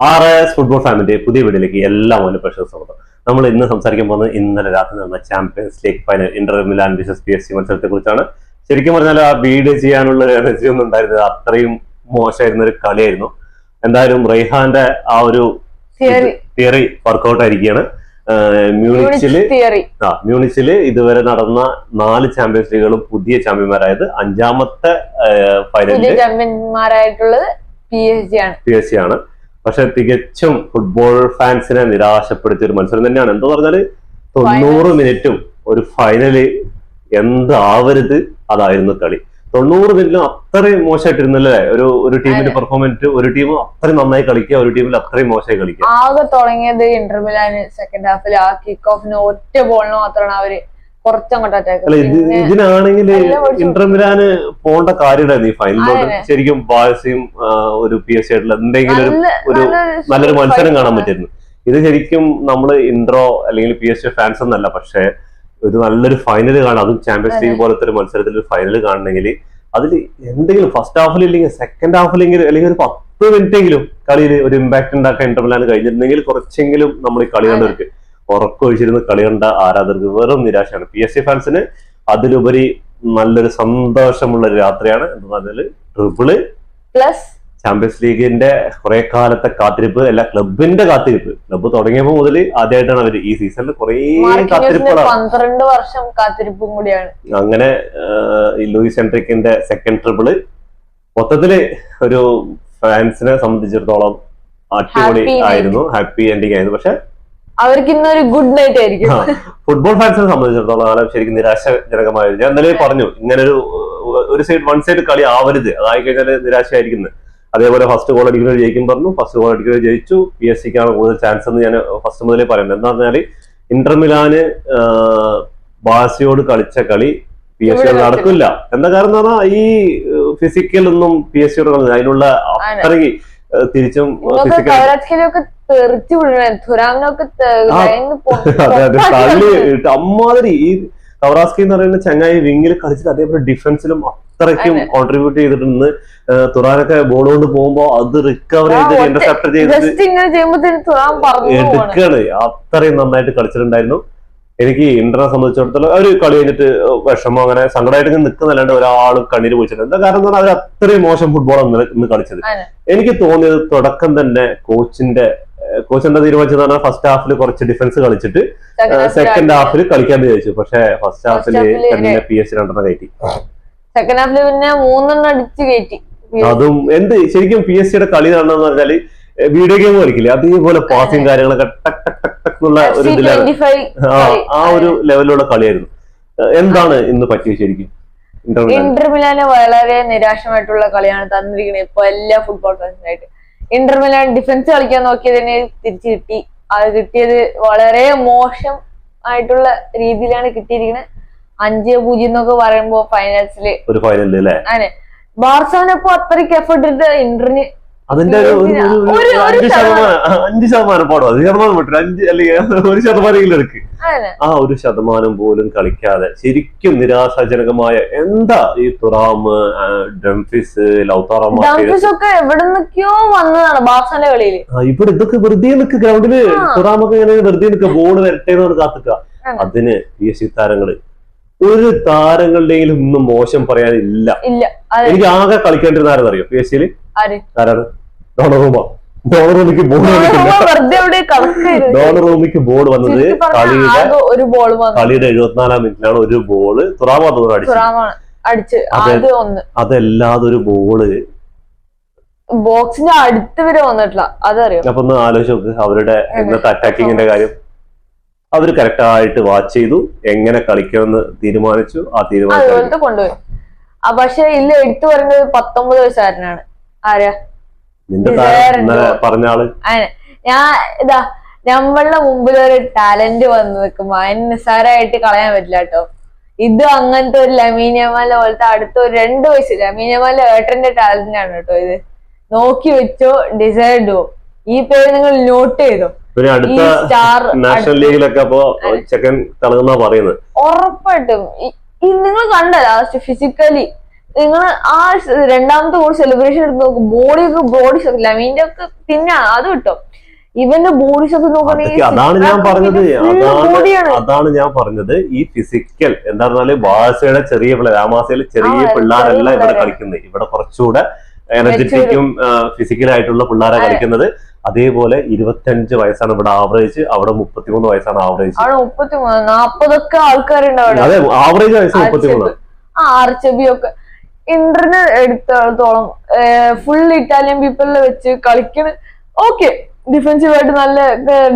R S football ഫാമിന്റെ പുതിയ വീഡിയോയിലേക്ക് എല്ലാ മോനും പ്രശ്നം സ്വാഗതം. നമ്മൾ ഇന്ന് സംസാരിക്കാൻ പോകുന്നത് ഇന്നലെ രാത്രി നടന്ന Champions League final Inter Milan versus P S G മത്സരത്തെ കുറിച്ചാണ് ശരിക്കും പറഞ്ഞാൽ ആ വീഡിയോ ചെയ്യാനുള്ള എനർജി ഒന്നും ഉണ്ടായിരുന്നത് അത്രയും മോശമായിരുന്ന ഒരു കളിയായിരുന്നു. എന്തായാലും റെയ്ഹാന്റെ ആ ഒരു തിയറി വർക്കൗട്ട് ആയിരിക്കുകയാണ്. മ്യൂണിച്ചിൽ ആ മ്യൂണിച്ചിൽ ഇതുവരെ നടന്ന നാല് ചാമ്പ്യൻസ് ലീഗുകളും പുതിയ ചാമ്പ്യന്മാരായത് അഞ്ചാമത്തെ ഫൈനലിൽ ചാമ്പ്യന്മാരായിട്ടുള്ളത് പി എസ് സി ആണ്. പി എസ് സി ആണ്. പക്ഷെ തികച്ചും ഫുട്ബോൾ ഫാൻസിനെ നിരാശപ്പെടുത്തിയ ഒരു മത്സരം തന്നെയാണ്. എന്താ പറഞ്ഞാൽ തൊണ്ണൂറ് മിനിറ്റും ഒരു ഫൈനൽ എന്താവരുത് അതായിരുന്നു കളി. തൊണ്ണൂറ് മിനിറ്റിലും അത്രയും മോശമായിട്ടിരുന്നല്ലേ? ഒരു ഒരു ടീമിന്റെ പെർഫോമൻസ് ഒരു ടീം അത്രയും നന്നായി കളിക്കുക ഒരു ടീമിൽ അത്രയും മോശമായി കളിക്കുക. ആകെ തുടങ്ങിയത് ഇന്റർമിലാന് സെക്കൻഡ് ഹാഫിൽ ആ കിക്ക് ഓഫിന് ഒറ്റ ബോളിന് മാത്രമാണ് അവർ ഇതിനാണെങ്കിൽ. ഇന്റർമിലാന് പോണ്ട കാര്യം ഈ ഫൈനലിലോട്ട് അതെ. ശരിക്കും ബാഴ്സയും ഒരു പി എസ് ആയിട്ടുള്ള എന്തെങ്കിലും ഒരു നല്ല ഒരു നല്ലൊരു മത്സരം കാണാൻ പറ്റുന്നു പറ്റിയിരുന്നു. ഇത് ശരിക്കും നമ്മൾ ഇൻട്രോ അല്ലെങ്കിൽ പി എസ് സി ഫാൻസ് എന്നല്ല പക്ഷേ ഒരു നല്ലൊരു ഫൈനൽ കാണാം. അതും ചാമ്പ്യൻസ് ലീഗ് പോലത്തെ ഒരു മത്സരത്തിൽ ഒരു ഫൈനൽ കാണണമെങ്കിൽ അതിൽ എന്തെങ്കിലും ഫസ്റ്റ് ഹാഫിൽ ഇല്ലെങ്കിൽ സെക്കൻഡ് ഹാഫിലെങ്കിലും അല്ലെങ്കിൽ ഒരു പത്ത് മിനിറ്റ് എങ്കിലും കളിയിൽ ഒരു ഇമ്പാക്ട് ഉണ്ടാക്കാൻ ഇന്റർമിലാന് കഴിഞ്ഞിരുന്നെങ്കിൽ കുറച്ചെങ്കിലും നമ്മൾ ഈ കളി കണ്ടവർക്ക് ഉറക്കൊഴിച്ചിരുന്ന് കളി കണ്ട ആരാധകർക്ക് വെറും നിരാശയാണ്. പി എസ് സി ഫാൻസിന് അതിലുപരി നല്ലൊരു സന്തോഷമുള്ള ഒരു രാത്രിയാണ് എന്ന് പറഞ്ഞാൽ ട്രിപ്പിൾ പ്ലസ് ചാമ്പ്യൻസ് ലീഗിന്റെ കുറെ കാലത്തെ കാത്തിരിപ്പ് അല്ല ക്ലബിന്റെ കാത്തിരിപ്പ്. ക്ലബ്ബ് തുടങ്ങിയപ്പോൾ മുതൽ ആദ്യമായിട്ടാണ് അവർ ഈ സീസണിൽ കുറെ കാത്തിരിപ്പുകളാണ്. പന്ത്രണ്ട് വർഷം കാത്തിരിപ്പും കൂടിയാണ്. അങ്ങനെ ലൂയിസ് എൻട്രിക്കിന്റെ സെക്കൻഡ് ട്രിപ്പിൾ മൊത്തത്തിൽ ഒരു ഫാൻസിനെ സംബന്ധിച്ചിടത്തോളം അടിപൊളി ആയിരുന്നു. ഹാപ്പി എൻഡിങ് ആയിരുന്നു. പക്ഷെ അവർക്ക് ഇന്നൊരു ഗുഡ് നൈറ്റ് ആയിരിക്കും. ഫുട്ബോൾ ഫാൻസിനെ സംബന്ധിച്ചിടത്തോളം കാലം ശരിക്കും നിരാശജനകമായിരുന്നു ഞാൻ ഇന്നലെ പറഞ്ഞു ഇങ്ങനെ ഒരു ഒരു സൈഡ് വൺ സൈഡ് കളി ആവരുത്. അതായി കഴിഞ്ഞാൽ നിരാശയായിരിക്കുന്നത് അതേപോലെ ഫസ്റ്റ് ഗോൾ അടിക്കുന്നത് ജയിക്കും പറഞ്ഞു ഫസ്റ്റ് ഗോൾ അടിക്കുന്നത് ജയിച്ചു. പി എസ് സിക്കാണ് കൂടുതൽ ചാൻസ് എന്ന് ഞാൻ ഫസ്റ്റ് മുതലേ പറയുന്നത്. എന്താ പറഞ്ഞാൽ ഇന്റർ മിലാന് ബാസിയോട് കളിച്ച കളി പി എസ് സിയോട് നടക്കില്ല. എന്താ കാരണം എന്ന് പറഞ്ഞാൽ ഈ ഫിസിക്കൽ ഒന്നും പി എസ് സിയോട് കളില്ല അതിനുള്ള അത്രയ്ക്ക് ഏഹ്, തിരിച്ചും തള്ളി അമ്മാതിരി ഈ കവറാസ്കി എന്ന് പറയുന്ന ചങ്ങായി വിങ്ങിൽ കളിച്ചിട്ട് അതേപോലെ ഡിഫൻസിലും അത്രയ്ക്കും അതെ. കോൺട്രിബ്യൂട്ട് ചെയ്തിട്ടുണ്ട് തുറാനൊക്കെ ബോൾ കൊണ്ട് പോകുമ്പോ അത് റിക്കവർ ചെയ്ത് ഇന്റർസെപ്റ്റ് ചെയ്ത് എടുക്കുകയാണ് അത്രയും നന്നായിട്ട് കളിച്ചിട്ടുണ്ടായിരുന്നു. എനിക്ക് ഇന്ദ്രനെ സംബന്ധിച്ചിടത്തോളം ഒരു കളി കഴിഞ്ഞിട്ട് വിഷമം അങ്ങനെ സങ്കടമായിട്ട് ഇങ്ങനെ നിൽക്കുന്നല്ലാണ്ട് ഒരാളും കണ്ണീര് പോയിച്ചിട്ടുണ്ട് എന്താ കാരണം എന്ന് പറഞ്ഞാൽ അവർ അത്രയും മോശം ഫുട്ബോളാണ് ഇന്ന് കളിച്ചത്. എനിക്ക് തോന്നിയത് തുടക്കം തന്നെ കോച്ചിന്റെ കോച്ച് എന്താ തീരുമാനിച്ചത് പറഞ്ഞാൽ ഫസ്റ്റ് ഹാഫിൽ കുറച്ച് ഡിഫൻസ് കളിച്ചിട്ട് സെക്കൻഡ് ഹാഫിൽ കളിക്കാൻ വിചാരിച്ചു. പക്ഷെ ഫസ്റ്റ് ഹാഫിൽ തന്നെ പി എസ് രണ്ടെണ്ണം കയറ്റി. സെക്കൻഡ് ഹാഫിൽ പിന്നെ മൂന്നെണ്ണം അടിച്ച് കയറ്റി. അതും എന്ത് ശരിക്കും പി എസ് സിയുടെ കളി നടന്നെന്ന് പറഞ്ഞാൽ വീഡിയോ ഗെയിം കളിക്കില്ലേ? അതേപോലെ പാസിങ് കാര്യങ്ങളൊക്കെ ടക് ടക് ടക്ക് എന്നുള്ള ഒരു ആ ലെവലിലുള്ള കളിയായിരുന്നു. എന്താണ് ഇന്ന് പറ്റിയത് ശരിക്കും? ഇന്റർ മിലാന് വളരെ നിരാശമായിട്ടുള്ള കളിയാണ് തന്നിരിക്കുന്നത്. ഇപ്പൊ എല്ലാ ഫുട്ബോൾ ഫാൻസിനായിട്ട് ഇന്റർ മിലാൻ ഡിഫൻസ് കളിക്കാൻ നോക്കിയതിന് തിരിച്ചു കിട്ടി. അത് കിട്ടിയത് വളരെ മോശം ആയിട്ടുള്ള രീതിയിലാണ് കിട്ടിയിരിക്കുന്നത്. അഞ്ച് പൂജ്യം എന്നൊക്കെ പറയുമ്പോ ഫൈനൽസിൽ ഒരു ഫൈനൽ അല്ലേ? അങ്ങനെ ബാർസോനപ്പോ അത്രയ്ക്ക് എഫേർട്ട് ഇട്ട് ഇന്ററിന് അതിന്റെ അഞ്ച് ശതമാനം അഞ്ച് ശതമാനം പാടും. അത് ശതമാനം പറ്റും അഞ്ച് അല്ലെങ്കിൽ ഒരു ശതമാനം എടുക്ക്. ആ ഒരു ശതമാനം പോലും കളിക്കാതെ ശരിക്കും നിരാശാജനകമായ എന്താ ഈ തുറാം ഡംഫിസ് ലൗത്താറ ഡംഫിസ് ഒക്കെ എവിടെ നിന്നൊക്കെയോ വന്നതാണ് ബാർസോന്റെ കളിയിൽ ഇവിടെ ഇതൊക്കെ വെറുതെ നിൽക്കുക ഗ്രൗണ്ടിൽ. തുറാമൊക്കെ ഇങ്ങനെ വെറുതെ നിൽക്കുക ബോൾ വരട്ടെ എന്ന് കാത്തുക അതിന് പി എസ് സി താരങ്ങൾ ഒരു താരങ്ങളുടെയും ഒന്നും മോശം പറയാനില്ല. എനിക്ക് ആകെ കളിക്കേണ്ടിരുന്ന ആരെന്നറിയോ? പി എസ് ആര് ആരാണ്? ഡോണറൂമ ഡോണറൂമിക്ക് വെറുതെ ഡോണറൂമിക്ക് ബോൾ വന്നത് കളിയുടെ ഒരു ബോൾ കളിയുടെ എഴുപത്തിനാലാം മിനിറ്റിലാണ് ഒരു ബോൾ തുറാമ തോന്നുന്നു അടിച്ചത് അടിച്ച്. ആദ്യം ഒന്ന്. അതല്ലാതെ ഒരു ബോൾ ബോക്സിന്റെ അടുത്ത് വരെ വന്നിട്ടില്ല. അതറിയോ? അപ്പൊ ഒന്ന് ആലോചിച്ച് നോക്ക് അവരുടെ ഇന്നത്തെ അറ്റാക്കിങ്ങിന്റെ കാര്യം. അവർ കറക്റ്റ് ആയിട്ട് വാച്ച് ചെയ്തു. എങ്ങനെ കളിക്കണമെന്ന് തീരുമാനിച്ചു. ആ അതുപോലത്തെ കൊണ്ടുപോയി. പക്ഷെ ഇല്ല എടുത്തു പറയുന്നത് പത്തൊമ്പത് വയസ്സുകാരനാണ് ആരാ? നിന്റെ പറഞ്ഞ ആൾ. ഞാൻ ഇതാ നമ്മളുടെ മുമ്പിൽ ഒരു ടാലന്റ് വന്നു നിൽക്കുമ്പോ അതിന് നിസ്സാരമായിട്ട് കളയാൻ പറ്റില്ല കേട്ടോ. ഇത് അങ്ങനത്തെ ഒരു ലമീനിയമാല പോലത്തെ അടുത്ത ഒരു രണ്ട് വയസ്സ് ലമീനിയമാല ഏട്ടന്റെ ടാലന്റ് ആണ് കേട്ടോ ഇത്. നോക്കി വെച്ചോ ഡിസൈഡ് ഈ പേര് നിങ്ങൾ നോട്ട് ചെയ്തോ. പിന്നെ അടുത്ത സ്റ്റാർ നാഷണൽ ലീഗിലൊക്കെ അപ്പോ ചെക്കൻ തിളങ്ങുന്ന പറയുന്നത്. ഉറപ്പായിട്ടും. നിങ്ങൾ കണ്ടല്ലോ ഫിസിക്കലി നിങ്ങൾ ആ രണ്ടാമത്തെ കോഴ്സ് സെലിബ്രേഷൻ എടുത്ത് നോക്കും ബോഡിയൊക്കെ ബോഡി ഷോപ്പ് ഇല്ല. മീന്റെ ഒക്കെ പിന്നെ അത് കിട്ടും. ഇവന്റെ ബോഡി ഷോപ്പ് നോക്കണേ അതാണ് ഞാൻ പറഞ്ഞത്. അതാണ് അതാണ് ഞാൻ പറഞ്ഞത്. ഈ ഫിസിക്കൽ എന്താ പറഞ്ഞാൽ ഭാഷയുടെ ചെറിയ പിള്ളേർ ആമാസയിലെ ചെറിയ പിള്ളേരല്ല ഇവിടെ. കളിക്കുന്നത്. ഇവിടെ കുറച്ചുകൂടെ എനർജറ്റിക്കും ഫിസിക്കലായിട്ടുള്ള പിള്ളേരെ കളിക്കുന്നത്. അതേപോലെ ഇരുപത്തഞ്ച് വയസ്സാണ് ഇവിടെ ആവറേജ് അവിടെ മുപ്പത്തിമൂന്ന് വയസ്സാണ് ആവറേജ് നാപ്പതൊക്കെ ആൾക്കാരുണ്ട് അതെ ആവറേജ് വയസ്സ് മുപ്പത്തിമൂന്ന്. ആ ആർച്ചബി ഒക്കെ ഇന്റർനെറ്റ് എടുത്തോളം ഫുൾ ഇറ്റാലിയൻ പീപ്പിളിൽ വെച്ച് കളിക്കണ ഓക്കെ ഡിഫെൻസീവായിട്ട് നല്ല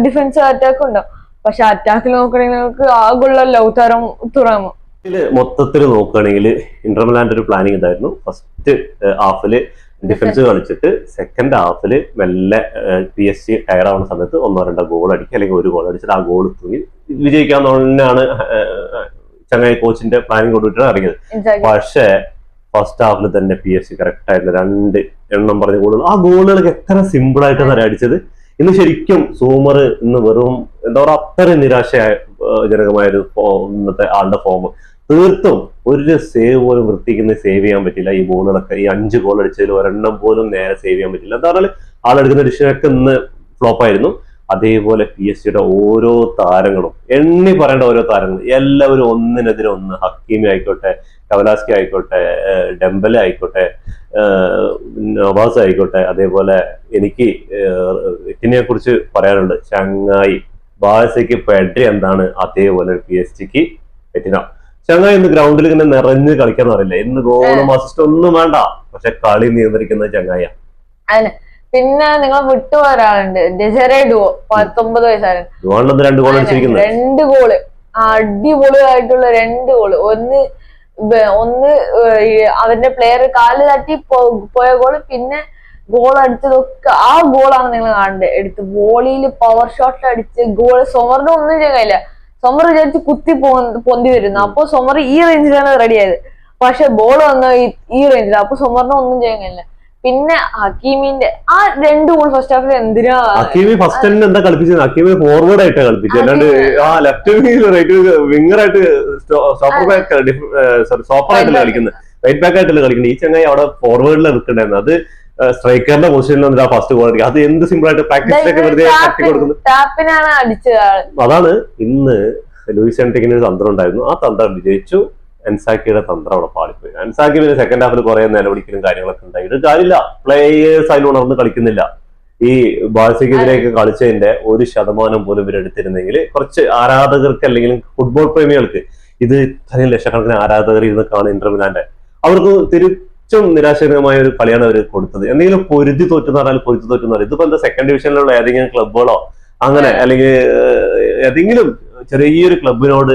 ഡിഫെൻസീവ് അറ്റാക്ക് ഉണ്ടാവും പക്ഷെ അറ്റാക്കിൽ നോക്കണെങ്കിൽ നമുക്ക് ആകുള്ള ലൗതാരം തുറമു മൊത്തത്തിൽ നോക്കുകയാണെങ്കിൽ ഇന്റർമലാൻഡ് ഒരു പ്ലാനിങ് ഉണ്ടായിരുന്നു ഫസ്റ്റ് ഹാഫിൽ ഡിഫൻസ് കളിച്ചിട്ട് സെക്കൻഡ് ഹാഫിൽ മെല്ലെ പി എസ് സി ടയർ ആവുന്ന സമയത്ത് ഒന്നോ രണ്ടോ ഗോൾ അടിക്കുക അല്ലെങ്കിൽ ഒരു ഗോൾ അടിച്ചിട്ട് ആ ഗോൾ തൂങ്ങി വിജയിക്കാന്ന് തന്നെയാണ് ചങ്ങായി കോച്ചിന്റെ പ്ലാനിങ് കൊണ്ടുവിട്ടാണ് ഇറങ്ങിയത്. പക്ഷേ ഫസ്റ്റ് ഹാഫിൽ തന്നെ പി എസ് സി കറക്റ്റ് ആയിട്ട് രണ്ട് എണ്ണം പറഞ്ഞ ഗോളുകൾ ആ ഗോളുകൾക്ക് എത്ര സിമ്പിൾ ആയിട്ടാണ് അടിച്ചത്. ഇന്ന് ശരിക്കും സൂമർ ഇന്ന് വെറും എന്താ പറയുക അത്ര നിരാശജനകമായ ഒരു ഇന്നത്തെ ആളുടെ ഫോം തീർത്തും ഒരു സേവ് പോലും വൃത്തിക്കുന്ന സേവ് ചെയ്യാൻ പറ്റില്ല ഈ ഗോളുകളൊക്കെ ഈ അഞ്ച് ഗോൾ അടിച്ചതിൽ ഒരെണ്ണം പോലും നേരെ സേവ് ചെയ്യാൻ പറ്റില്ല. എന്താ പറഞ്ഞാൽ ആളെടുക്കുന്ന ഡിഷനൊക്കെ ഇന്ന് ഫ്ലോപ്പ് ആയിരുന്നു. അതേപോലെ പി എസ് സിയുടെ ഓരോ താരങ്ങളും എണ്ണി പറയേണ്ട ഓരോ താരങ്ങളും എല്ലാവരും ഒന്നിനെതിരെ ഒന്ന് ഹക്കീമി ആയിക്കോട്ടെ കവലാസ്കി ആയിക്കോട്ടെ ഡെമ്പല ആയിക്കോട്ടെ നവാസ് ആയിക്കോട്ടെ അതേപോലെ എനിക്ക് ഇതിനെ കുറിച്ച് പറയാനുണ്ട്. ചങ്ങായി ബാഴ്സയ്ക്ക് പെഡ്രി എന്താണ് അതേപോലെ പി എസ് ജിക്ക് എറ്റിന ചങ്ങായി ഇന്ന് ഗ്രൗണ്ടിൽ ഇങ്ങനെ നിറഞ്ഞ് കളിക്കാൻ അറിയില്ല. ഇന്ന് ഗോളും അസിസ്റ്റ് ഒന്നും വേണ്ട. പക്ഷെ കളി നിയന്ത്രിക്കുന്ന ചങ്ങായ പിന്നെ നിങ്ങൾ വിട്ടുപോയ ഒരാളുണ്ട് ഡെസറെ ഡുവോ പത്തൊമ്പത് വയസ്സായിരുന്നു രണ്ട് ഗോൾ രണ്ട് ഗോൾ അടിപൊളിയായിട്ടുള്ള രണ്ട് ഗോൾ ഒന്ന് ഒന്ന് അവന്റെ പ്ലെയർ കാൽ തട്ടി പോയ ഗോൾ പിന്നെ ഗോൾ അടിച്ചതൊക്കെ ആ ഗോളാണ് നിങ്ങൾ കാണേണ്ടത് എടുത്ത് വോളിയിൽ പവർ ഷോട്ട് അടിച്ച് ഗോൾ സൊമറിന് ഒന്നും ചെയ്യാൻ കഴിയില്ല. സൊമർ വിചാരിച്ച് കുത്തി പൊന്തി വരുന്നു. അപ്പൊ സൊമർ ഈ റേഞ്ചിലാണ് റെഡി ആയത്. പക്ഷെ ബോൾ വന്ന ഈ റേഞ്ചിൽ അപ്പൊ സൊമറിന് ഒന്നും ചെയ്യാൻ കഴിയില്ല. പിന്നെ ഹക്കീമിന്റെ ആ രണ്ട് ഗോൾ ഫസ്റ്റ് ഹാഫിൽ എന്തിനാ? അക്കീമി ഫസ്റ്റ് തന്നെ എന്താ കളിപ്പിച്ചത്? അക്കീമി ഫോർവേഡ് ആയിട്ടാ കളിപ്പിച്ചത്. അല്ലാണ്ട് ആ ലെഫ്റ്റ് റൈറ്റ് വിംഗർ ആയിട്ട് സോപ്പർ ബാക്ക് സോറി സ്റ്റോപ്പർ ആയിട്ടല്ല കളിക്കുന്നത് റൈറ്റ് ബാക്ക് ആയിട്ടല്ല കളിക്കുന്നത് ഈ ചങ്ങായി അവിടെ ഫോർവേഡിൽ നിൽക്കണ്ടായിരുന്നു. അത് സ്ട്രൈക്കറിന്റെ പൊസിഷനിൽ വന്നിട്ട് ആ ഫസ്റ്റ് ഗോൾ അടിക്കുക. അത് എന്ത് സിമ്പിൾ ആയിട്ട് പ്രാക്ടീസിലൊക്കെ വെറുതെ തട്ടി കൊടുക്കുന്നു. ടാപ്പിനാണ് അടിച്ചത് ആൾ. അതാണ് ഇന്ന് ലൂയിസ് എൻട്രിക്കിന് ഒരു തന്ത്രം ഉണ്ടായിരുന്നു. ആ തന്ത്രം വിജയിച്ചു. എൻസാക്കിയുടെ തന്ത്രം അവിടെ പാളിപ്പോയി. എൻസാക്കി പിന്നെ സെക്കൻഡ് ഹാഫിൽ കുറെ നിലവിളിക്കലും കാര്യങ്ങളൊക്കെ ഉണ്ടായി. ഇത് കാര്യമില്ല. പ്ലേയേഴ്സ് അതിൽ ഉണർന്ന് കളിക്കുന്നില്ല. ഈ ബാഴ്സയ്ക്കെതിരെയൊക്കെ കളിച്ചതിന്റെ ഒരു ശതമാനം പോലും ഇവരെടുത്തിരുന്നെങ്കിൽ കുറച്ച് ആരാധകർക്ക് അല്ലെങ്കിൽ ഫുട്ബോൾ പ്രേമികൾക്ക് ഇത് ഇത്രയും ലക്ഷക്കണക്കിന് ആരാധകർ ഇരുന്ന് കാണും ഇന്റർമിലാന്റെ അവർക്ക് തിരിച്ചും നിരാശകരമായ ഒരു കളിയാണ് അവർ കൊടുത്തത്. എന്തെങ്കിലും പൊരുതി തോറ്റെന്ന് പറഞ്ഞാൽ പൊരുതി തോറ്റെന്ന് പറഞ്ഞാൽ ഇതിപ്പോ എന്താ സെക്കൻഡ് ഡിവിഷനിലുള്ള ഏതെങ്കിലും ക്ലബുകളോ അങ്ങനെ അല്ലെങ്കിൽ ഏതെങ്കിലും ചെറിയൊരു ക്ലബിനോട്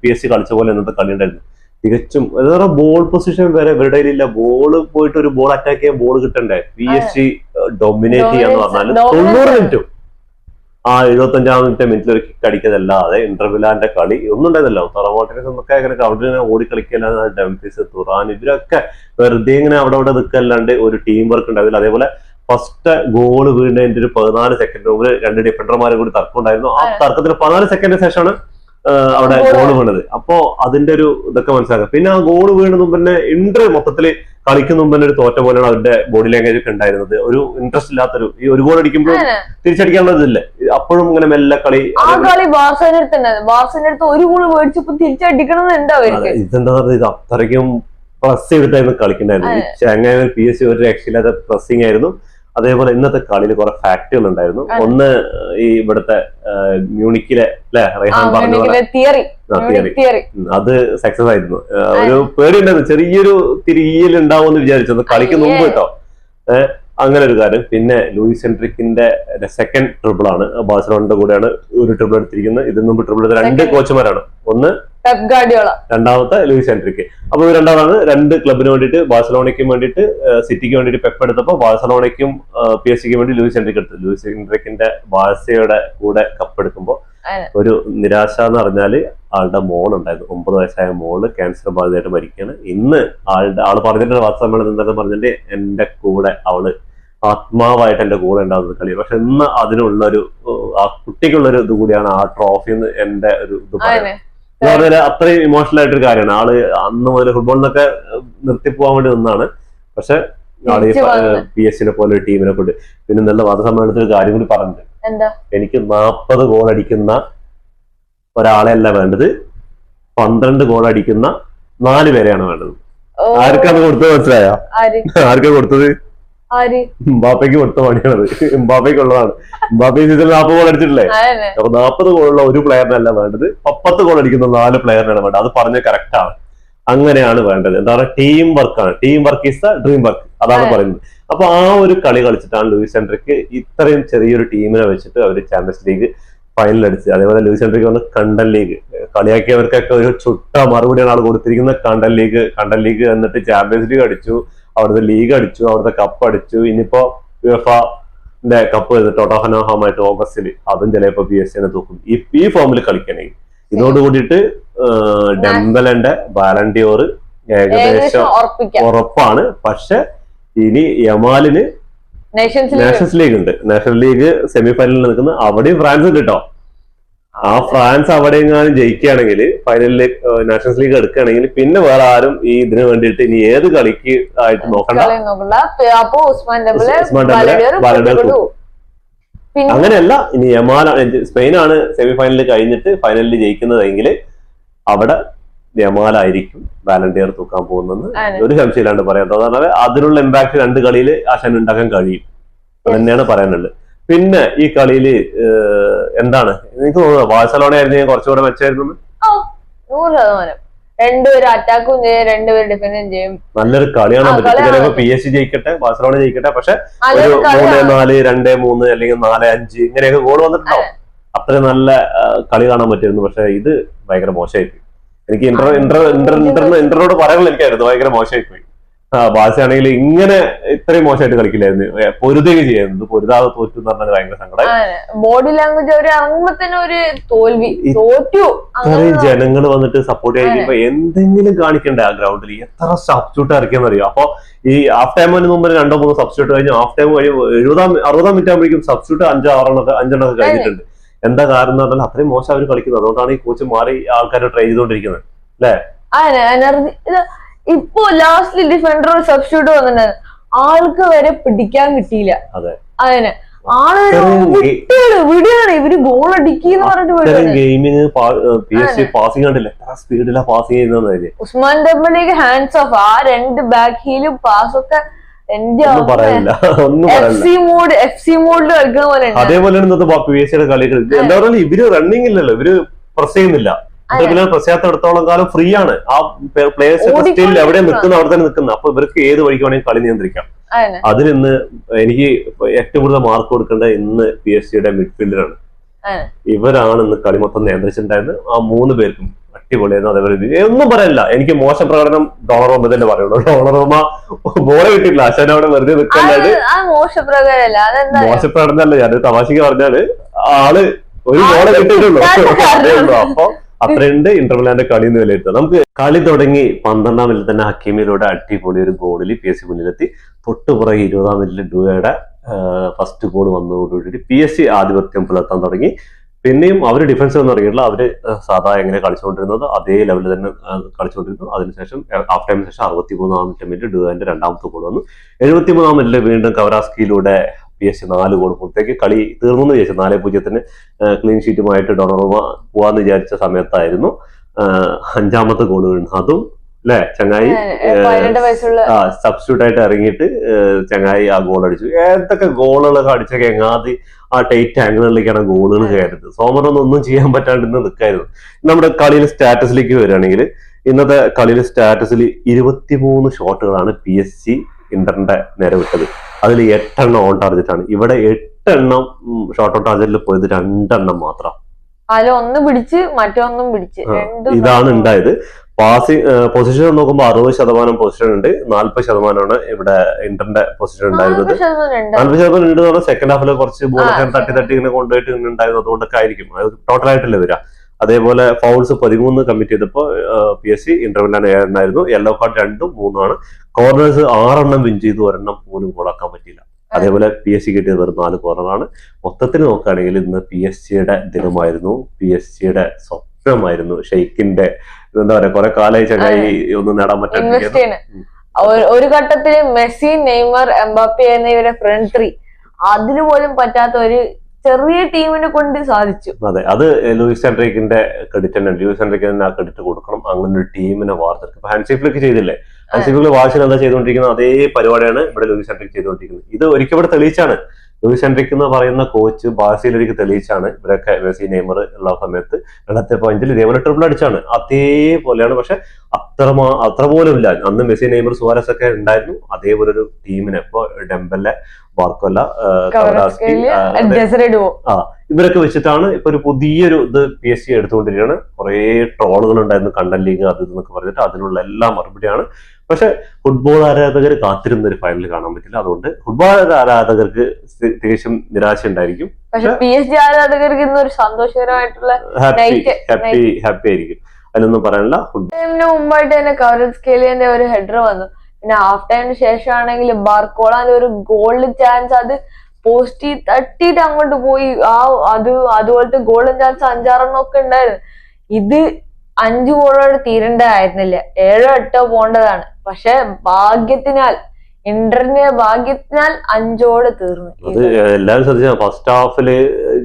പി എസ് സി കളിച്ച പോലെ ഇന്നത്തെ കളി ഉണ്ടായിരുന്നു തികച്ചും എന്താ ബോൾ പൊസിഷൻ വരെ ഇവരുടെ ഇല്ല ബോൾ പോയിട്ട് ഒരു ബോൾ അറ്റാക്ക് ചെയ്യാൻ ബോൾ കിട്ടണ്ടേ? പി എസ് സി ഡൊമിനേറ്റ് ചെയ്യാന്ന് പറഞ്ഞാൽ തൊണ്ണൂറ് മിനിറ്റും ആ എഴുപത്തഞ്ചാമത്തെ മിനിറ്റിൽ ഒരു കിക്ക് അടിക്കതല്ലാതെ ഇന്റർവിലാന്റെ കളി ഒന്നും ഉണ്ടായിരുന്നല്ലോ. തറവാട്ടിനൊക്കെ നമുക്ക് അങ്ങനെ കൗണ്ടിനെ ഓടി കളിക്കല്ലാതെ ഡംഫീസ് തുറാൻ ഇവരൊക്കെ വെറുതെ ഇങ്ങനെ അവിടെ അവിടെ നിൽക്കല്ലാണ്ട് ഒരു ടീം വർക്ക് ഉണ്ടാവില്ല അതേപോലെ ഫസ്റ്റ് ഗോൾ വീണ്ടതിന്റെ ഒരു പതിനാല് സെക്കൻഡ് മുമ്പ് രണ്ട് ഡിഫൻഡർമാരെ കൂടി തർക്കം ഉണ്ടായിരുന്നു ആ. തർക്കത്തിന് പതിനാല് സെക്കൻഡ് ശേഷമാണ് അവിടെ ഗോൾ വീണത്. അപ്പോ അതിന്റെ ഒരു ഇതൊക്കെ മനസ്സിലാക്കാം. പിന്നെ ആ ഗോൾ വീണ മുമ്പ് ഇന്റർ മൊത്തത്തിൽ കളിക്കുന്ന മുമ്പ് തന്നെ ഒരു തോറ്റ പോലെയാണ് അവരുടെ ബോഡി ലാംഗ്വേജ് ഒക്കെ ഉണ്ടായിരുന്നത്. ഒരു ഇൻട്രസ്റ്റ് ഇല്ലാത്തൊരു ഈ ഒരു ഗോൾ അടിക്കുമ്പോൾ അങ്ങനെ. തിരിച്ചടിക്കാനുള്ളതില്ല അപ്പോഴും ഇങ്ങനെ മെല്ലെ കളി ആ കളി ബാർസന്റെ അടുത്ത് ഉണ്ടായിരുന്നു ബാർസന്റെ അടുത്ത് ഒരു ഗോൾ മേടിച്ചപ്പോ തിരിച്ചടിക്കണം എന്താ ഇതെന്താ പറഞ്ഞത്? ഇത് അത്രയ്ക്കും പ്രസ് എടുത്തായിരുന്നു കളിക്കണ്ടായിരുന്നു ചങ്ങായ പി എസ് സി ഒരു രക്ഷയില്ലാത്ത പ്രസ്സിംഗ് ആയിരുന്നു. അതേപോലെ ഇന്നത്തെ കളിയിൽ കുറെ ഫാക്ടുകൾ ഉണ്ടായിരുന്നു. ഒന്ന് ഈ ഇവിടുത്തെ മ്യൂണിക്കിലെ അല്ലെ റെഹാൻ പറഞ്ഞ പോലെ. തിയറി അത് സക്സസ് ആയിരുന്നു. ഒരു പേടിയുണ്ടായിരുന്നു. ചെറിയൊരു തിരിയൽ ഉണ്ടാവും എന്ന് വിചാരിച്ചു കളിക്ക് മുമ്പ് കേട്ടോ. ഏഹ് അങ്ങനെ ഒരു കാര്യം. പിന്നെ ലൂയിസ് എൻട്രിക്കിന്റെ സെക്കൻഡ് ട്രിപ്പിൾ ആണ്. ബാഴ്സലോണിന്റെ കൂടെയാണ് ഒരു ട്രിപ്പിൾ എടുത്തിരിക്കുന്നത്. ഇതിന് മുമ്പ് ട്രിപ്പിൾ എടുത്ത രണ്ട് കോച്ചുമാരാണ് ഒന്ന് രണ്ടാമത്തെ ലൂയിസ് എൻട്രിക്ക്. അപ്പൊ ഇത് രണ്ടാമതാണ്. രണ്ട് ക്ലബിന് വേണ്ടിയിട്ട് ബാഴ്സലോണയ്ക്കും വേണ്ടിയിട്ട് സിറ്റിക്ക് വേണ്ടിയിട്ട് പെപ്പ് എടുത്തപ്പോൾ ബാഴ്സലോണയ്ക്കും പി എസ് സിക്ക് വേണ്ടി ലൂയിസ് എൻട്രിക്ക് എടുത്തു ലൂയിസ് എൻട്രിക്കിന്റെ ബാഴ്സയുടെ കൂടെ കപ്പ് എടുക്കുമ്പോൾ ഒരു നിരാശ എന്ന് പറഞ്ഞാൽ ആളുടെ മോൾ ഉണ്ടായിരുന്നു. ഒമ്പത് വയസ്സായ മോൾ ക്യാൻസർ ബാധിതയായിട്ട് മരിക്കുകയാണ്. ഇന്ന് ആളുടെ ആൾ പറഞ്ഞിട്ട് വാർത്താസമ്മേളനം എന്താണെന്ന് പറഞ്ഞിട്ട് എന്റെ കൂടെ അവൾ ആത്മാവായിട്ട് എന്റെ കൂടെ ഉണ്ടാകുന്ന കളി പക്ഷെ ഇന്ന് അതിനുള്ള ഒരു ആ കുട്ടിക്കുള്ള ഒരു ഇത് കൂടിയാണ് ആ ട്രോഫി എന്ന് എന്റെ ഒരു ഇത് പറയുന്നത് അത്രയും ഇമോഷണൽ ആയിട്ടൊരു കാര്യമാണ്. ആൾ അന്ന് മുതൽ ഫുട്ബോളിൽ നിന്നൊക്കെ നിർത്തിപ്പോവാൻ വേണ്ടി നിന്നാണ്. പക്ഷെ ആൾ. പി എസ് സിനെ പോലെ ഒരു ടീമിനെ കൊണ്ട് പിന്നെ നല്ല വധസമ്മേളനത്തിൽ ഒരു കാര്യം കൂടി പറഞ്ഞിട്ടുണ്ട്. എനിക്ക് നാൽപ്പത് ഗോൾ അടിക്കുന്ന ഒരാളെ അല്ല വേണ്ടത്. പന്ത്രണ്ട് ഗോൾ അടിക്കുന്ന നാല് പേരെയാണ് വേണ്ടത്. ആർക്കാണ് കൊടുത്തത് മനസ്സിലായോ? ആർക്കാണ് ആർക്കാ കൊടുത്തത്? എംബാപ്പയ്ക്ക് കൊടുത്ത പണിയാണത്. എംബാപ്പയ്ക്ക് ഉള്ളതാണ് എംബാപ്പ സീസണിൽ നാൽപ്പത് ഗോൾ അടിച്ചിട്ടില്ലേ? അപ്പൊ നാൽപ്പത് ഗോളുള്ള ഒരു പ്ലെയറിനല്ല വേണ്ടത്. പപ്പത്ത് ഗോൾ അടിക്കുന്ന നാല് പ്ലെയറിനാണ് വേണ്ടത്. അത് പറഞ്ഞ കറക്റ്റ് ആണ്. അങ്ങനെയാണ് വേണ്ടത്. എന്താ പറയുക ടീം വർക്കാണ് team work is the dream work അതാണ് പറയുന്നത്. അപ്പൊ ആ ഒരു കളി കളിച്ചിട്ടാണ് ലൂയിസ് എൻട്രിക്ക് ഇത്രയും ചെറിയൊരു ടീമിനെ വെച്ചിട്ട് അവർ ചാമ്പ്യൻസ് ലീഗ് ഫൈനൽ അടിച്ചത്. അതേപോലെ ലൂയിസ് എൻട്രിക്ക് വന്ന് കണ്ടൻ ലീഗ്. കളിയാക്കിയവർക്കൊക്കെ ഒരു ചുട്ട മറുപടിയാണ് ആൾ കൊടുത്തിരിക്കുന്നത്. കണ്ടൻ ലീഗ് കണ്ടൻ ലീഗ് എന്നിട്ട് ചാമ്പ്യൻസ് ലീഗ് അടിച്ചു. അവിടുത്തെ ലീഗ് അടിച്ചു അവിടുത്തെ കപ്പ് അടിച്ചു. ഇനിയിപ്പോ ന്റെ കപ്പ് ടോട്ടോഹനോഹമായിട്ട് ഓഗസ്റ്റിൽ അതും ചിലപ്പോ പി എസ് സിനെ തൂക്കും. ഈ ഈ ഫോമിൽ കളിക്കണമെങ്കിൽ ഇതോട് കൂടിയിട്ട് ഡെമ്പലന്റെ ബാലൻഡിയോർ ഏകദേശം ഉറപ്പാണ്. പക്ഷെ ഇനി യമാലിന് നേഷൻസ് ലീഗ് ഉണ്ട്. നാഷണൽ ലീഗ് സെമി ഫൈനലിൽ നിൽക്കുന്ന അവിടെയും ഫ്രാൻസ് ഉണ്ട് കേട്ടോ ആ ഫ്രാൻസ് അവിടെ എങ്ങാനും ജയിക്കുകയാണെങ്കിൽ ഫൈനലിൽ നാഷണൽസ് ലീഗ് എടുക്കുകയാണെങ്കിൽ പിന്നെ വേറെ ആരും ഈ ഇതിനു വേണ്ടിയിട്ട് ഇനി ഏത് കളിക്ക് ആയിട്ട് നോക്കണ്ട. അങ്ങനെയല്ല ഇനി യമാലാണ് സ്പെയിനാണ് സെമി ഫൈനലിൽ കഴിഞ്ഞിട്ട് ഫൈനലിൽ ജയിക്കുന്നതെങ്കിൽ അവിടെ യമാലായിരിക്കും ബാലൻഡിയർ തൂക്കാൻ പോകുന്നത് ഒരു സംശയമില്ലാണ്ട് പറയാം. അതിനുള്ള ഇമ്പാക്ട് രണ്ട് കളിയിൽ ആശാൻ ഉണ്ടാക്കാൻ കഴിയും. തന്നെയാണ് പറയാനുള്ളത്. പിന്നെ ഈ കളിയിൽ എന്താണ്? എനിക്ക് തോന്നുന്നു ബാഴ്സലോണ ആയിരുന്നു കുറച്ചുകൂടെ മെച്ചായിരുന്നു നൂറ് ശതമാനം. രണ്ടുപേരും അറ്റാക്കും ചെയ്യും രണ്ടുപേരും ഡിഫൻഡും ചെയ്യും. നല്ലൊരു കളിയാണ് ചിലപ്പോ പി എസ് സി ജയിക്കട്ടെ ബാഴ്സലോണ ജയിക്കട്ടെ പക്ഷെ ഒരു മൂന്ന് നാല് രണ്ട് മൂന്ന് അല്ലെങ്കിൽ നാല് അഞ്ച് ഇങ്ങനെയൊക്കെ ഗോൾ വന്നിട്ടുണ്ടാവും. അത്ര നല്ല കളി കാണാൻ പറ്റിയിരുന്നു. പക്ഷെ ഇത് ഭയങ്കര മോശമായി പോയി എനിക്ക് ഇന്റർ ഇന്റർ ഇന്റർ ഇന്റർ ഇന്ററിനോട് പറയാനുള്ള എനിക്കായിരുന്നു. ഭയങ്കര മോശമായി പോയി ആ ബാസയാണെങ്കിൽ ഇങ്ങനെ ഇത്രയും മോശമായിട്ട് കളിക്കില്ലായിരുന്നു. പൊരുതുകയും ചെയ്യുന്നത് പൊരുതാതെ തോറ്റു എന്ന് പറഞ്ഞാൽ ഭയങ്കര സങ്കടം. ബോഡി ലാംഗ്വേജ് അവർ ഇറങ്ങുമ്പോ ഒരു തോൽവി തോറ്റു. ഇത്രയും ജനങ്ങൾ വന്നിട്ട് സപ്പോർട്ട് ചെയ്യുമ്പോ എന്തെങ്കിലും കാണിക്കണ്ടേ ആ ഗ്രൗണ്ടിൽ എത്ര സബ്സ്റ്റിറ്റ്യൂട്ട് ഇറക്കിയെന്ന് അറിയോ? അപ്പൊ ഈ ഹാഫ് ടൈമിന് മുമ്പ് രണ്ടോ മൂന്നോ സബ്സ്റ്റിറ്റ്യൂട്ട് കഴിഞ്ഞു ഹാഫ് ടൈം കഴിഞ്ഞ് എഴുപതാം അറുപതാം മിനിറ്റ് ആകുമ്പോഴേക്കും സബ്സ്റ്റിറ്റ്യൂട്ട് അഞ്ചോ ആറെണ്ണൊക്കെ അഞ്ചെണ്ണൊക്കെ കഴിഞ്ഞിട്ടുണ്ട്. എന്താ കാരണം എന്ന് പറഞ്ഞാൽ അത്രയും മോശം അവർ കളിക്കുന്നത്. അതുകൊണ്ടാണ് ഈ കോച്ച് മാറി ആൾക്കാരെ ട്രൈ ചെയ്തുകൊണ്ടിരിക്കുന്നത്. അല്ലേ? എനർജി ഇപ്പൊ ലാസ്റ്റ് ഡിഫൻഡർ സബ്സ്റ്റിറ്റ്യൂട്ട് വന്നിട്ടുണ്ടായിരുന്നു ആൾക്ക് വരെ പിടിക്കാൻ കിട്ടിയില്ല. അതെ. അതിന്. ഇവർ ഗോൾ പാസിംഗ് കണ്ടില്ല? എത്ര സ്പീഡിലാ പാസ് ഉസ്മാൻ ഡബിലേക്ക് ഹാൻഡ്സ് ഓഫ് ആ രണ്ട് ബാക്ക് ഹീലും പാസൊക്കെ അതേപോലെ ഇന്നത്തെ പി എസ് സിയുടെ കളികൾ. എന്താ പറയുക ഇവർ റണ്ണിങ് ഇല്ലല്ലോ. ഇവർ പ്രസ് ചെയ്യുന്നില്ല. പിന്നെ പ്രസ് ചെയ്യാത്തടത്തോളം കാലം ഫ്രീ ആണ് ആ പ്ലേയേഴ്സ് സ്റ്റിൽ എവിടെ. നിൽക്കുന്ന അവിടെ തന്നെ നിൽക്കുന്നത് അപ്പൊ ഇവർക്ക് ഏത് വഴിക്ക് വേണമെങ്കിൽ കളി നിയന്ത്രിക്കാം. അതിൽ ഇന്ന് എനിക്ക് ഏറ്റവും കൂടുതൽ മാർക്ക് കൊടുക്കേണ്ടത് ഇന്ന് പി എസ് സിയുടെ മിഡ്ഫീൽഡറാണ്. ഇവരാണ് ഇന്ന് കളി മൊത്തം നിയന്ത്രിച്ചിട്ടുണ്ടായിരുന്നത്. ആ മൂന്ന് പേർക്കും അടിപൊളിയായിരുന്നു. അതേപോലെ ഒന്നും പറയാനില്ല എനിക്ക് മോശം പ്രകടനം ഡോളറോമ തന്നെ പറയുള്ളൂ. ഡോളറോമ ബോളെ കിട്ടിയില്ല അശാൻ അവിടെ വെറുതെ നിൽക്കല്ലാണ്ട് മോശപ്രകടനല്ല മോശം പ്രകടനമല്ല. ഞാൻ തമാശക്ക് പറഞ്ഞാൽ ആൾ ഒരു ബോളെ കിട്ടിയിട്ടുള്ളൂ അപ്പൊ അത്രയുണ്ട് ഇന്റർവെല്ലാന്റെ കളി എന്ന് വിലയിരുത്തുക. നമുക്ക് കളി തുടങ്ങി പന്ത്രണ്ടാം മിനിറ്റിൽ തന്നെ ഹക്കീമിലൂടെ അടിപൊളി ഒരു ഗോളിൽ പി എസ് സി മുന്നിലെത്തി. തൊട്ടുപുറകെ ഇരുപതാം മിനിറ്റിൽ ഡുവയുടെ ഫസ്റ്റ് ഗോൾ വന്നതോടുകൂടി പി എസ് സി ആധിപത്യം പുലർത്താൻ തുടങ്ങി. പിന്നെയും അവർ ഡിഫൻസ് ഒന്നും ഇറങ്ങിയിട്ടില്ല. അവർ സാധാ എങ്ങനെ കളിച്ചുകൊണ്ടിരുന്നത് അതേ ലെവലിൽ തന്നെ കളിച്ചുകൊണ്ടിരുന്നു. അതിനുശേഷം ഹാഫ് ടൈമിന് ശേഷം അറുപത്തി മൂന്നാം മിനിറ്റ് ഡുവാന്റെ രണ്ടാമത്തെ ഗോൾ വന്നു. എഴുപത്തി മൂന്നാം മിനിറ്റിൽ വീണ്ടും കവറാസ്കിയിലൂടെ പി എസ് സി നാല് ഗോൾ പുറത്തേക്ക് കളി തീർന്നു എന്ന് വിചാരിച്ചു. നാല് പൂജ്യത്തിന് ക്ലീൻ ഷീറ്റുമായിട്ട് ഡൊണറോമ പോവാന്ന് വിചാരിച്ച സമയത്തായിരുന്നു. അഞ്ചാമത്തെ ഗോൾ വീഴുന്നു അതും അല്ലെ ചങ്ങായി സബ്സ്റ്റിറ്റ്യൂട്ട് ആയിട്ട് ഇറങ്ങിയിട്ട് ചങ്ങായി ആ ഗോൾ അടിച്ചു. ഏതൊക്കെ ഗോളുകളൊക്കെ അടിച്ചൊക്കെ എങ്ങാതി ആ ടൈറ്റ് ആംഗിളിലേക്കാണ് ഗോളുകൾ കയറുന്നത് സോമറൊന്നും ഒന്നും ചെയ്യാൻ പറ്റാണ്ട് നിൽക്കായിരുന്നു നമ്മുടെ കളിയിൽ സ്റ്റാറ്റസിലേക്ക് വരികയാണെങ്കിൽ ഇന്നത്തെ കളിയിൽ സ്റ്റാറ്റസിൽ ഇരുപത്തിമൂന്ന് ഷോട്ടുകളാണ് പി എസ് സി ഇന്ററിന്റെ നേരെ വിട്ടത്. അതിൽ എട്ടെണ്ണം ഓൺ ടാർജറ്റ് ആണ്. ഇവിടെ എട്ടെണ്ണം ഷോർട്ട് ഓൺ ടാർജറ്റിൽ പോയത് രണ്ടെണ്ണം മാത്രം. അതിൽ ഒന്ന് പിടിച്ച് മറ്റൊന്നും പിടിച്ച്. ഇതാണ് ഉണ്ടായത്. പാസിംഗ് പൊസിഷൻ നോക്കുമ്പോൾ അറുപത് ശതമാനം പൊസിഷൻ ഉണ്ട്. നാല്പത് ശതമാനമാണ് ഇവിടെ ഇന്ററിന്റെ പൊസിഷൻ ഉണ്ടായിരുന്നത്. നാല്പത് ശതമാനം ഉണ്ട്. സെക്കൻഡ് ഹാഫിൽ കുറച്ച് ബോളൊക്കെ തട്ടി തട്ടി ഇങ്ങനെ കൊണ്ടുപോയിട്ട് ഇങ്ങനെ ഉണ്ടായിരുന്നു അതുകൊണ്ടൊക്കെ ആയിരിക്കും. ടോട്ടൽ ആയിട്ടല്ലേ വരിക. അതേപോലെ ഫൗൾസ് പതിമൂന്ന് കമ്മിറ്റ് ചെയ്തപ്പോൾ പി എസ് സി ഇന്റർവെല്ലാണ് ഏഴെണ്ണായിരുന്നു. യെല്ലോ കാർഡ് രണ്ടും മൂന്നുമാണ്. കോർണേഴ്സ് ആറെണ്ണം വിൻ ചെയ്തു ഒരെണ്ണം പോലും ഗോളാക്കാൻ പറ്റിയില്ല. അതേപോലെ പി എസ് സി കിട്ടിയത് വെറും നാല് കോർണറാണ് മൊത്തത്തിൽ നോക്കുകയാണെങ്കിൽ ഇന്ന് പി എസ് സിയുടെ ദിനമായിരുന്നു. പി എസ് സിയുടെ സ്വപ്നമായിരുന്നു. ഷെയ്ഖിന്റെ എന്താ പറയാ കുറെ കാലമായി ചങ്ങായി ഒന്നും നേടാൻ ഉം. ഒരു- ഘട്ടത്തിൽ മെസ്സി നെയ്മർ എംബാപ്പി എന്നിവരെ ഫ്രണ്ട് ത്രീ അതിനു പോലും പറ്റാത്ത ഒരു ചെറിയ ടീമിനെ കൊണ്ട് സാധിച്ചു. അതെ അത് ലൂയിസ് ഹെൻഡ്രിക്കിന്റെ ക്രെഡിറ്റ് തന്നെ ലൂയിസ് എൻട്രിക്ക് തന്നെ ആ ക്രെഡിറ്റ് കൊടുക്കണം. അങ്ങനെ ഒരു ടീമിനെ വാർത്തെടുക്കും ഇപ്പൊ ഹാൻസിഫ്ലിക്ക് ചെയ്തില്ലേ? ഹാൻസിഫ്ലിക്ക് വാശിന് എന്താ ചെയ്തുകൊണ്ടിരിക്കുന്നത്? അതേ പരിപാടിയാണ് ഇവിടെ ലൂയിസ് എൻട്രിക്ക് ചെയ്തുകൊണ്ടിരിക്കുന്നത്. ഇത് ഒരിക്കൽ ഇവിടെ തെളിയിച്ചാണ്. ലൂയിസ് ഹെൻഡ്രിക് എന്ന് പറയുന്ന കോച്ച് ബാഴ്സയിലേക്ക് തെളിയിച്ചാണ്. ഇവരൊക്കെ മെസ്സി നെയ്മർ ഉള്ള സമയത്ത് രണ്ടായിരത്തി പതിനഞ്ചിൽ ഇതേപോലെ ട്രിപ്പിൾ അടിച്ചാണ്. അതേപോലെയാണ്. പക്ഷെ അത്ര അത്ര പോലും ഇല്ല അന്ന് മെസ്സി നെയ്മർ സുവാരസ് ഒക്കെ ഉണ്ടായിരുന്നു. അതേപോലെ ഒരു ടീമിനെ ഇപ്പൊ ഡെമ്പലെ ബാർക്കോല. ഇവരൊക്കെ വെച്ചിട്ടാണ് ഇപ്പൊ ഒരു പുതിയൊരു ഇത് പി എസ് സി എടുത്തുകൊണ്ടിരിക്കുകയാണ് കുറെ ട്രോളുകൾ ഉണ്ടായിരുന്നു കണ്ടന്റ് ലീഗ് അത് എന്നൊക്കെ പറഞ്ഞിട്ട് അതിനുള്ള എല്ലാ മറുപടിയാണ്. പക്ഷെ ഫുട്ബോൾ ആരാധകർ കാത്തിരുന്ന ഒരു ഫൈനൽ കാണാൻ പറ്റില്ല. അതുകൊണ്ട് ഫുട്ബോൾ ആരാധകർക്ക് തികച്ചും നിരാശ ഉണ്ടായിരിക്കും. പക്ഷെ പി എസ് ജി ആരാധകർക്ക് ഇന്നൊരു സന്തോഷകരമായിട്ടുള്ള ഹാപ്പി ഹാപ്പി ഹാപ്പി ആയിരിക്കും. അതിനൊന്നും പറയാനില്ല. മുമ്പായിട്ട് തന്നെ കവറേജ് സ്കേലിയന്റെ ഒരു ഹെഡർ വന്നു. പിന്നെ ഹാഫ് ടൈമിന് ശേഷമാണെങ്കിൽ ബാർക്കോളാൻ ഒരു ഗോൾഡ് ചാൻസ് അത് പോസ്റ്റ് തട്ടിട്ട് അങ്ങോട്ട് പോയി. ആ അത് അതുപോലത്തെ ഗോൾഡൻ ചാൻസ് അഞ്ചാറെണ്ണം ഒക്കെ ഉണ്ടായിരുന്നു. ഇത് അഞ്ചു ഗോളോടെ തീരേണ്ടതായിരുന്നില്ല. ഏഴോ എട്ടോ പോകേണ്ടതാണ് പക്ഷെ ഭാഗ്യത്തിനാൽ ഇന്ററിന്റെ ഭാഗ്യത്തിനാൽ അഞ്ചോടെ തീർന്നു. അത് എല്ലാവരും ശ്രദ്ധിച്ച ഫസ്റ്റ് ഹാഫിൽ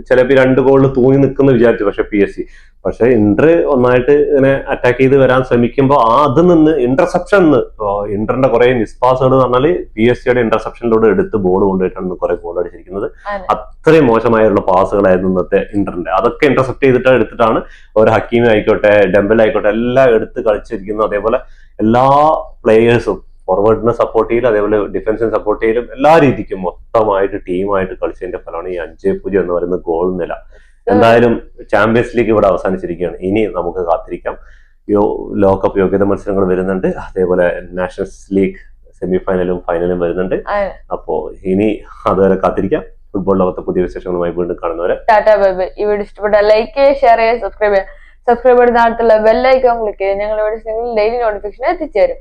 ചിലപ്പോ രണ്ട് ഗോളിൽ തൂങ്ങി നിൽക്കുന്ന വിചാരിച്ചു. പക്ഷെ പി എസ് സി പക്ഷെ ഇന്റർ ഒന്നായിട്ട് ഇങ്ങനെ അറ്റാക്ക് ചെയ്ത് വരാൻ ശ്രമിക്കുമ്പോൾ ആ അത് നിന്ന് ഇന്റർസെപ്ഷൻ ഇന്ററിന്റെ കുറെ മിസ്പാസുകൾ എന്ന് പറഞ്ഞാൽ പി എസ് സിയുടെ ഇന്റർസെപ്ഷനിലൂടെ എടുത്ത് ബോൾ കൊണ്ടുപോയിട്ടാണ് കുറെ ഗോൾ അടിച്ചിരിക്കുന്നത്. അത്രയും മോശമായുള്ള പാസുകളായിരുന്നു ഇന്നത്തെ ഇന്ററിന്റെ അതൊക്കെ ഇന്റർസെപ്റ്റ് ചെയ്തിട്ട് എടുത്തിട്ടാണ് ഒരു ഹക്കീമി ആയിക്കോട്ടെ ഡെമ്പൽ ആയിക്കോട്ടെ എല്ലാം എടുത്ത് കളിച്ചിരിക്കുന്നു അതേപോലെ എല്ലാ പ്ലേയേഴ്സും ഫോർവേഡിനെ സപ്പോർട്ട് ചെയ്യലും അതേപോലെ ഡിഫൻസിനെ സപ്പോർട്ട് ചെയ്യലും എല്ലാ രീതിക്കും മൊത്തമായിട്ട് ടീമായിട്ട് കളിച്ചതിന്റെ ഫലമാണ് ഈ അഞ്ച് പൂജ്യം എന്ന് പറയുന്ന ഗോൾ നില. എന്തായാലും ചാമ്പ്യൻസ് ലീഗ് ഇവിടെ അവസാനിച്ചിരിക്കുകയാണ്. ഇനി നമുക്ക് കാത്തിരിക്കാം. യോ ലോകകപ്പ് യോഗ്യത മത്സരങ്ങൾ വരുന്നുണ്ട്. അതേപോലെ നാഷണൽസ് ലീഗ് സെമി ഫൈനലും ഫൈനലും വരുന്നുണ്ട്. അപ്പോ ഇനി അതുവരെ കാത്തിരിക്കാം. ഫുട്ബോൾ ലോകത്തെ പുതിയ വിശേഷങ്ങളുമായി വീണ്ടും കാണുന്നവരെ. Tata bye bye. ഈ വീഡിയോ ഇഷ്ടപ്പെട്ട ലൈക്ക് ചെയ്യുക ഷെയർ ചെയ്യുക സബ്സ്ക്രൈബ് ചെയ്യുക. സബ്സ്ക്രൈബ് ചെയ്ത് അടുത്തുള്ള ബെല്ലൈക്കോൺ ക്ലിക്ക് ചെയ്യുക. ഞങ്ങൾ ഇവിടെ ഡെയിലി നോട്ടിഫിക്കേഷൻ എത്തിച്ചേരും.